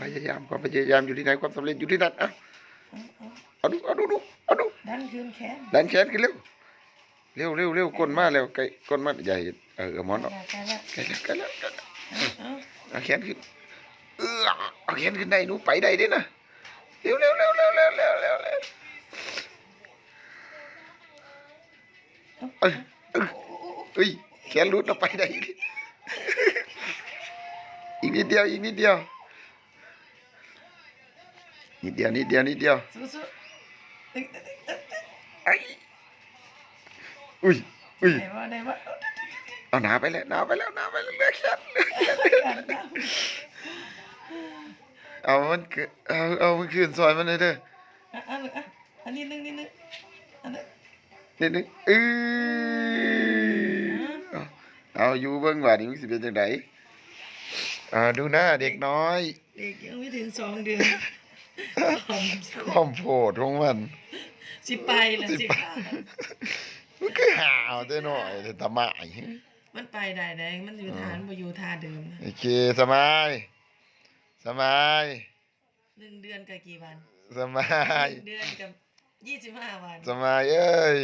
พยายามความพยายามอยู่ที่ไหนความสำเร็จอยู่ที่นั่นเอะเอาเอาเอาดูเอาดูดูเอาดูดันคืนแขนดันแขนขึ้นเร็วเร็วเร็วเร็วก้นมาแล้วไก่ก้นมาใหญ่เออเอาหมอนออกได้แล้วไก่แล้วไก่แล้วไก่แล้วเอาเอาแขนขึ้นเออเอาแขนขึ้นได้หนูไปได้เด้นะเร็วเร็วเร็วเร็วเร็วเร็วเร็วเร็วเอ้ยเอ้ยเอ้ยแขนหลุดเราไปได้อีกอีกนิดเดียวอีกนิดเดียว นิดเดียวนิดเดียวนิดเดียวสู้ๆตึ๊กตึ๊กตึ๊กตึ๊กไอ้อุ้ยอุ้ยได้บ่ได้บ่เอาหนาไปแล้วหนาไปแล้วหนาไปแล้วเหลือแขนเหลือแขนกันนะเอามันคือเอาเอามันคืนซอยมันเลยเด้ออะอะอะอันนี้นึงนิดนึงอันนี้นิดนึงเออเอาเอาอยู่เบิ่งว่านี่มันสิเป็นจังไดอ่าดูหน้าเด็กน้อย เด็กยังไม่ถึงสองเดือน ความโพดของมัน สิไปแล้วสิค่ะมันคือหาวแต่น้อยแต่ตะหมายมันไปได้ได้มันอยู่ทานบ่อยู่ท่าเดิมนะโอเคสบายสบายหนึ่งเดือนกับกี่วันสบายหนึ่งเดือนกับยี่สิบห้าวันสบายเอ้ย